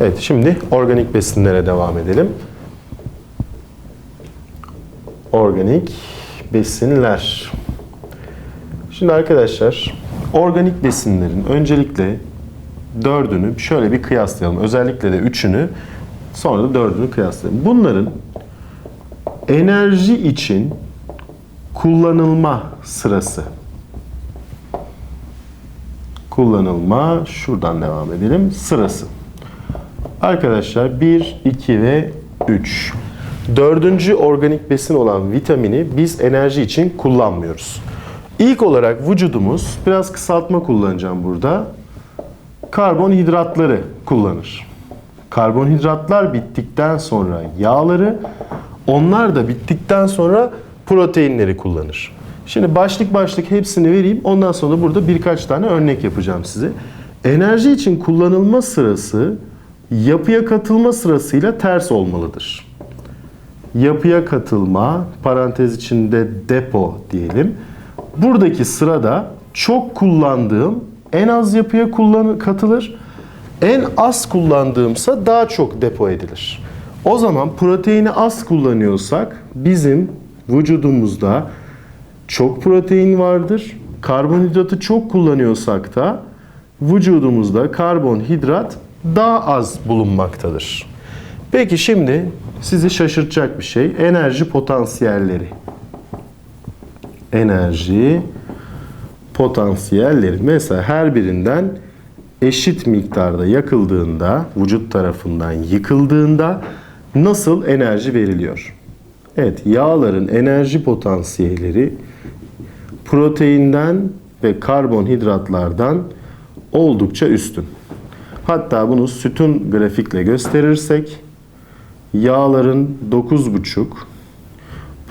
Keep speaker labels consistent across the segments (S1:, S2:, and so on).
S1: Evet şimdi organik besinlere devam edelim. Organik besinler. Şimdi arkadaşlar organik besinlerin öncelikle dördünü şöyle bir kıyaslayalım. Özellikle de üçünü sonra da dördünü kıyaslayalım. Bunların enerji için kullanılma sırası. Kullanılma şuradan devam edelim. Sırası. Arkadaşlar 1, 2 ve 3. Dördüncü organik besin olan vitamini biz enerji için kullanmıyoruz. İlk olarak vücudumuz, biraz kısaltma kullanacağım burada, karbonhidratları kullanır. Karbonhidratlar bittikten sonra yağları, onlar da bittikten sonra proteinleri kullanır. Şimdi başlık başlık hepsini vereyim. Ondan sonra burada birkaç tane örnek yapacağım size. Enerji için kullanılma sırası yapıya katılma sırasıyla ters olmalıdır. Yapıya katılma, parantez içinde depo diyelim. Buradaki sırada çok kullandığım en az yapıya kullan katılır. En az kullandığımsa daha çok depo edilir. O zaman proteini az kullanıyorsak bizim vücudumuzda çok protein vardır. Karbonhidratı çok kullanıyorsak da vücudumuzda karbonhidrat daha az bulunmaktadır. Peki şimdi sizi şaşırtacak bir şey. Enerji potansiyelleri. Enerji potansiyelleri. Mesela her birinden eşit miktarda yakıldığında, vücut tarafından yıkıldığında nasıl enerji veriliyor? Evet, yağların enerji potansiyelleri proteinden ve karbonhidratlardan oldukça üstün. Hatta bunu sütun grafikle gösterirsek yağların 9,5,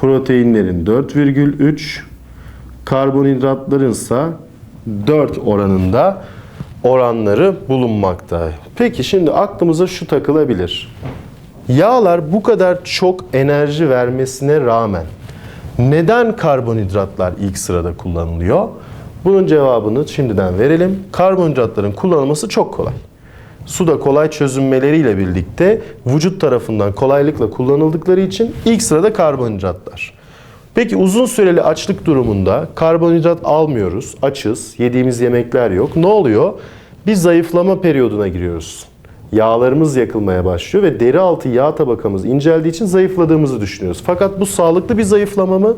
S1: proteinlerin 4,3, karbonhidratların ise 4 oranında oranları bulunmakta. Peki şimdi aklımıza şu takılabilir. Yağlar bu kadar çok enerji vermesine rağmen neden karbonhidratlar ilk sırada kullanılıyor? Bunun cevabını şimdiden verelim. Karbonhidratların kullanılması çok kolay. Suda kolay çözünmeleriyle birlikte vücut tarafından kolaylıkla kullanıldıkları için ilk sırada karbonhidratlar. Peki uzun süreli açlık durumunda karbonhidrat almıyoruz, açız, yediğimiz yemekler yok. Ne oluyor? Bir zayıflama periyoduna giriyoruz. Yağlarımız yakılmaya başlıyor ve deri altı yağ tabakamız inceldiği için zayıfladığımızı düşünüyoruz. Fakat bu sağlıklı bir zayıflama mı?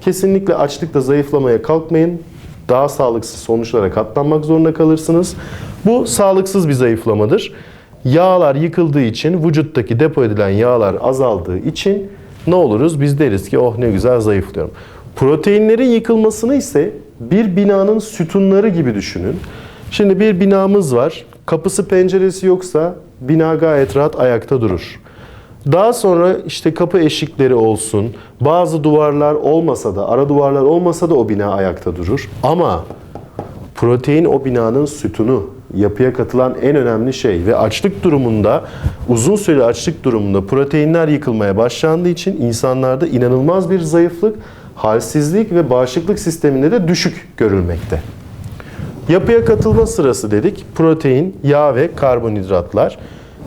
S1: Kesinlikle açlıkta zayıflamaya kalkmayın. Daha sağlıksız sonuçlara katlanmak zorunda kalırsınız. Bu sağlıksız bir zayıflamadır. Yağlar yıkıldığı için, vücuttaki depo edilen yağlar azaldığı için ne oluruz? Biz deriz ki oh ne güzel zayıflıyorum. Proteinlerin yıkılmasını ise bir binanın sütunları gibi düşünün. Şimdi bir binamız var. Kapısı penceresi yoksa bina gayet rahat ayakta durur. Daha sonra işte kapı eşikleri olsun, bazı duvarlar olmasa da, ara duvarlar olmasa da o bina ayakta durur. Ama protein o binanın sütunu, yapıya katılan en önemli şey ve açlık durumunda, uzun süreli açlık durumunda proteinler yıkılmaya başlandığı için insanlarda inanılmaz bir zayıflık, halsizlik ve bağışıklık sisteminde de düşük görülmekte. Yapıya katılma sırası dedik. Protein, yağ ve karbonhidratlar.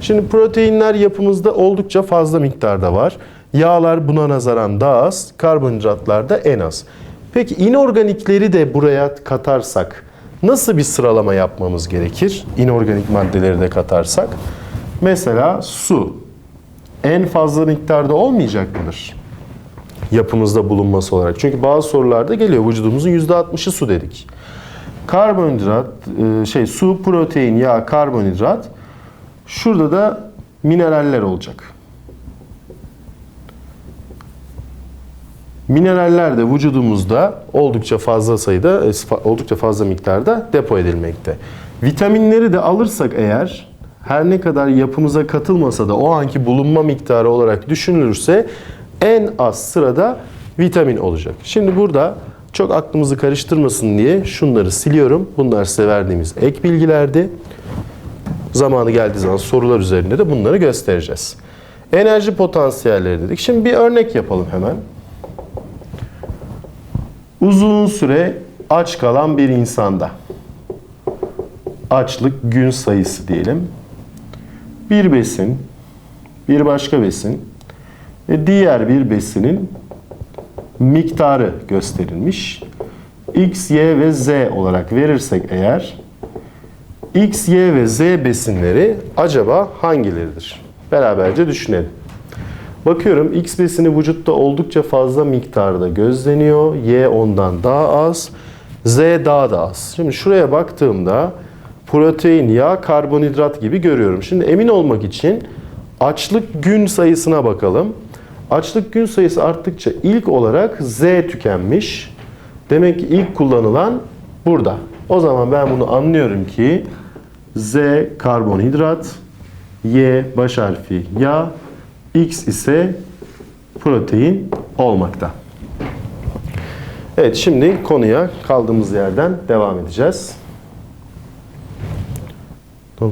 S1: Şimdi proteinler yapımızda oldukça fazla miktarda var. Yağlar buna nazaran daha az, karbonhidratlar da en az. Peki inorganikleri de buraya katarsak nasıl bir sıralama yapmamız gerekir? İnorganik maddeleri de katarsak. Mesela su en fazla miktarda olmayacak mıdır? Yapımızda bulunması olarak. Çünkü bazı sorularda geliyor vücudumuzun %60'ı su dedik. Karbonhidrat, e, şey su, protein, yağ, karbonhidrat. Şurada da mineraller olacak. Mineraller de vücudumuzda oldukça fazla sayıda, e, oldukça fazla miktarda depo edilmekte. Vitaminleri de alırsak eğer her ne kadar yapımıza katılmasa da o anki bulunma miktarı olarak düşünülürse en az sırada vitamin olacak. Şimdi burada çok aklımızı karıştırmasın diye şunları siliyorum. Bunlar size verdiğimiz ek bilgilerdi. Zamanı geldiği zaman sorular üzerinde de bunları göstereceğiz. Enerji potansiyelleri dedik. Şimdi bir örnek yapalım hemen. Uzun süre aç kalan bir insanda açlık gün sayısı diyelim. bir besin, bir başka besin ve diğer bir besinin miktarı gösterilmiş. X, Y ve Z olarak verirsek eğer X, Y ve Z besinleri acaba hangileridir? Beraberce düşünelim. Bakıyorum X besini vücutta oldukça fazla miktarda gözleniyor. Y ondan daha az. Z daha da az. Şimdi şuraya baktığımda protein, yağ, karbonhidrat gibi görüyorum. Şimdi emin olmak için açlık gün sayısına bakalım. Açlık gün sayısı arttıkça ilk olarak Z tükenmiş. Demek ki ilk kullanılan burada. O zaman ben bunu anlıyorum ki Z karbonhidrat, Y baş harfi yağ, X ise protein olmakta. Evet şimdi konuya kaldığımız yerden devam edeceğiz.